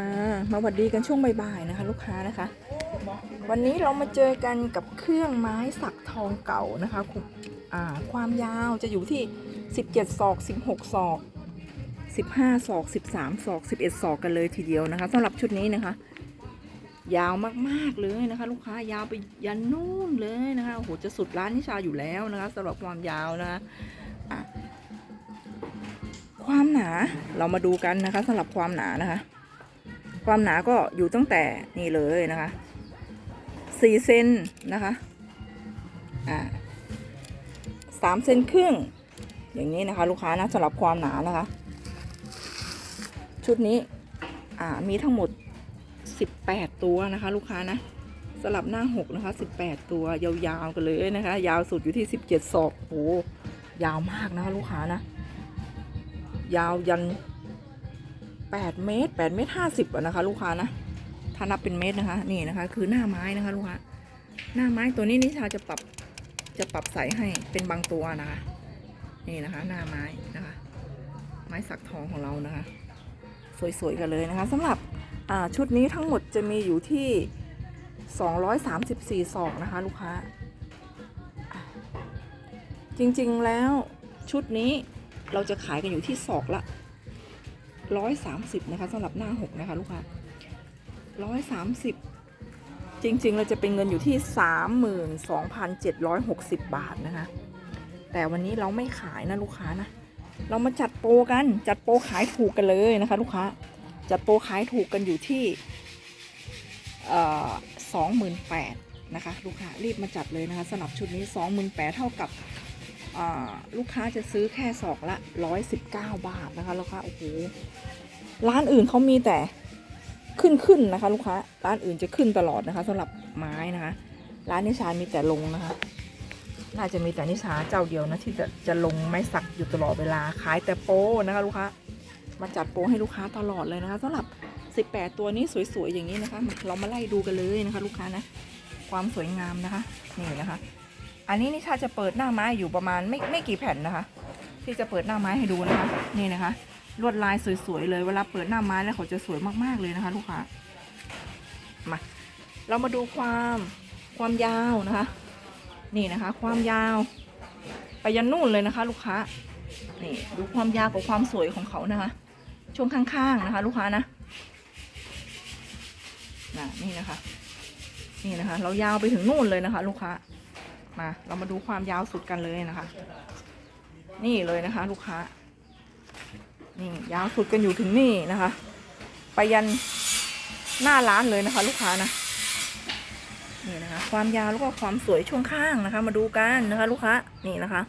มามาหวัดดีกันช่วงบ่ายๆนะคะ ลูกค้านะคะ วันนี้เรามาเจอกันกับเครื่องไม้สักทองเก่านะคะคุณความยาวจะอยู่ที่ 17 ศอก 16 ศอก 15 ศอก 13 ศอก 11 ศอกกันเลยทีเดียวนะคะสำหรับชุดนี้นะคะ ยาวมากๆเลยนะคะ ลูกค้ายาวไปยันนู่นเลยนะคะโอ้โหจะสุดร้านนิชาอยู่แล้วนะคะสำหรับความยาวนะคะะความหนาเรามาดูกันนะคะสำหรับความหนานะคะ ความหนาก็อยู่ตั้งแต่นี่เลยนะคะสี่เซนนะคะอ่าสามเซนครึ่ง อย่างนี้นะคะ ลูกค้านะสำหรับความหนานะคะ ชุดนี้อ่ามีทั้งหมด18ตัวนะคะ ลูกค้านะสลับหน้า6นะคะ18ตัวยาวๆกันเลยนะคะ ยาวสุดอยู่ที่17ศอกโอ้ยาวมากนะคะลูกค้านะ ยาวยัน 8 เมตร8เมตร50อะนะคะ ลูกค้านะถ้านับเป็นเมตรนะคะ นี่นะคะ คือหน้าไม้นะคะ ลูกค้าหน้าไม้ตัวนี้นิชาจะปรับจะปรับใส่ให้เป็นบางตัวนะคะ นี่นะคะ หน้าไม้นะคะ ไม้สักทองของเรานะคะ สวยๆกันเลยนะคะสำหรับชุดนี้ทั้งหมดจะมีอยู่ที่ 234ศอกนะคะ ลูกค้า จริงๆแล้วชุดนี้เราจะขายกันอยู่ที่ศอกละ 130นะคะสำหรับหน้า6นะคะลูกค้า130จริง ๆ เราจะเป็นเงินอยู่ที่32,760บาทนะคะ แต่วันนี้เราไม่ขายนะลูกค้านะเรามาจัดโปรกันจัดโปรขายถูกกันเลยนะคะ ลูกค้าจัดโปรขายถูกกันอยู่ที่สองหมื่นแปดนะคะ ลูกค้ารีบมาจัดเลยนะคะสำหรับชุดนี้สองหมื่นแปดเท่ากับ ลูกค้าจะซื้อแค่ศอกละร้อยสิบเก้าบาทนะคะลูกค้าโอ้โหร้านอื่นเขามีแต่ขึ้นขึ้นนะคะ ลูกค้าร้านอื่นจะขึ้นตลอดนะคะสำหรับไม้นะคะ ร้านนิชามีแต่ลงนะคะ น่าจะมีแต่นิชาเจ้าเดียวนะที่จะจะลงไม้สักอยู่ตลอดเวลาขายแต่โปรนะคะ ลูกค้ามาจัดโปรให้ลูกค้าตลอดเลยนะคะสำหรับ 18 ตัวนี้สวยๆอย่างนี้นะคะ เรามาไล่ดูกันเลยนะคะ ลูกค้านะ ความสวยงามนะคะนี่นะคะ อันนี้นิชาจะเปิดหน้าไม้อยู่ประมาณไม่ไม่กี่แผ่นนะคะ ที่จะเปิดหน้าไม้ให้ดูนะคะนี่นะคะ ลวดลายสวยๆเลยเวลาเปิดหน้าไม้แล้วเขาจะสวยมากๆเลยนะคะ ลูกค้ามาเรามาดูความความยาวนะคะ นี่นะคะ ความยาว ไปยันนู่นเลยนะคะ ลูกค้านี่ดูความยาวกับความสวยของเขานะคะ ช่วงข้างๆนะคะ ลูกค้านะนะนี่นะคะ นี่นะคะ เรายาวไปถึงนู่นเลยนะคะ ลูกค้า มา เรามาดูความยาวสุดกันเลยนะคะ นี่เลยนะคะ ลูกค้า นี่ยาวสุดกันอยู่ถึงนี่นะคะ ไปยันหน้าร้านเลยนะคะ ลูกค้านะนี่นะคะ ความยาวแล้วก็ความสวยช่วงข้างนะคะ มาดูกันนะคะ ลูกค้านี่นะคะ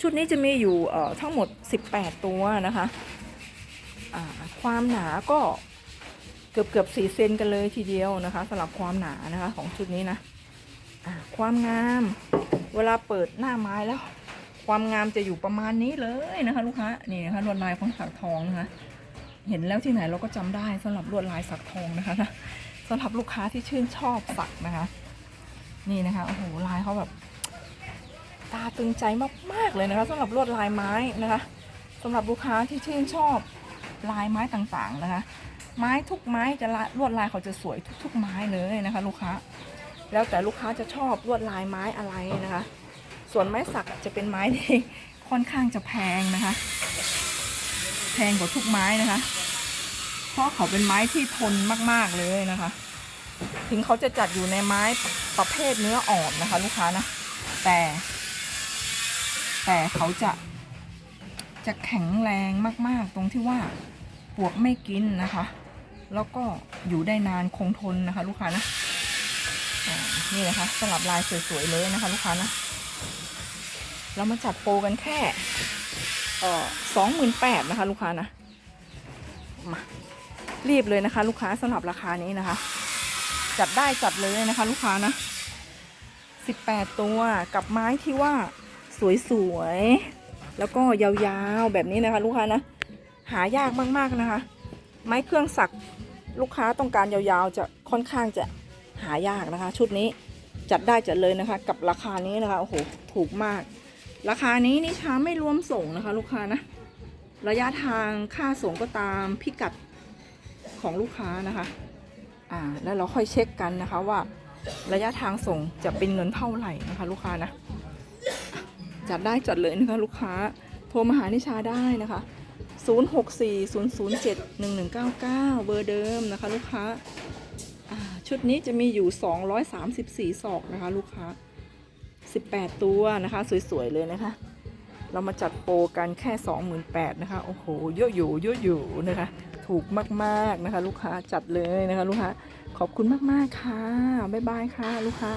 ชุดนี้จะมีอยู่เอ่อทั้งหมด 18 ตัวนะคะอ่าความหนาก็เกือบเกือบ4เซนกันเลยทีเดียวนะคะสำหรับความหนานะคะของชุดนี้นะ ความงาม เวลาเปิดหน้าไม้แล้ว ความงามจะอยู่ประมาณนี้เลยนะคะ ลูกค้านี่นะคะลวดลายของสักทองนะคะเห็นแล้วที่ไหนเราก็จำได้สำหรับลวดลายสักทองนะคะสำหรับลูกค้าที่ชื่นชอบสักนะคะ นี่นะคะโอ้โหลายเขาแบบ ตาตึงใจมากๆเลยนะคะสำหรับลวดลายไม้นะคะสำหรับลูกค้าที่ชื่นชอบลายไม้ต่างๆนะคะ ไม้ทุกไม้จะลวดลายเขาจะสวยทุก ๆ ไม้เลยนะคะ ลูกค้า แล้วแต่ลูกค้าจะชอบลวดลายไม้อะไรนะคะ ส่วนไม้สักจะเป็นไม้ที่ค่อนข้างจะแพงนะคะ แพงกว่าทุกไม้นะคะ เพราะเขาเป็นไม้ที่ทนมากๆเลยนะคะ ถึงเขาจะจัดอยู่ในไม้ประเภทเนื้ออ่อนนะคะ ลูกค้านะ แต่ แต่เขาจะจะแข็งแรงมากๆ ตรงที่ว่าปลวกไม่กินนะคะ แล้วก็อยู่ได้นานคงทนนะคะ ลูกค้านะ นี่นะคะสลับลายสวยๆเลยนะคะลูกค้านะ เรามาจัดโปรกันแค่สองหมื่นแปดนะคะลูกค้านะมารีบเลยนะคะ ลูกค้าสำหรับราคานี้นะคะ จัดได้จัดเลยนะคะ ลูกค้านะ18ตัวกับไม้ที่ว่าสวยๆแล้วก็ยาวๆแบบนี้นะคะ ลูกค้านะ หายากมากๆนะคะ ไม้เครื่องสักลูกค้าต้องการยาวๆจะค่อนข้างจะ หายากนะคะ ชุดนี้จัดได้จัดเลยนะคะ กับราคานี้นะคะโอ้โหถูกมาก ราคานี้นี่ช้าไม่รวมส่งนะคะ ลูกค้านะ ระยะทางค่าส่งก็ตามพิกัดของลูกค้านะคะอ่าแล้วเราค่อยเช็คกันนะคะว่า ระยะทางส่งจะเป็นเงินเท่าไหร่นะคะ ลูกค้านะจัดได้จัดเลยนะคะลูกค้าโทรมาหานิชาได้นะคะ 0640071199 เบอร์เดิมนะคะ ลูกค้า ชุดนี้จะมีอยู่ 234ศอกนะคะ ลูกค้า 18 ตัวนะคะ สวย ๆ เลยนะคะ เรามาจัดโปรกันแค่ 28,000นะคะ โอ้โห เยอะอยู่เยอะอยู่นะคะ ถูกมากๆนะคะ ลูกค้าจัดเลยนะคะ ลูกค้า ขอบคุณมากๆค่ะ บ๊ายบายค่ะ ลูกค้า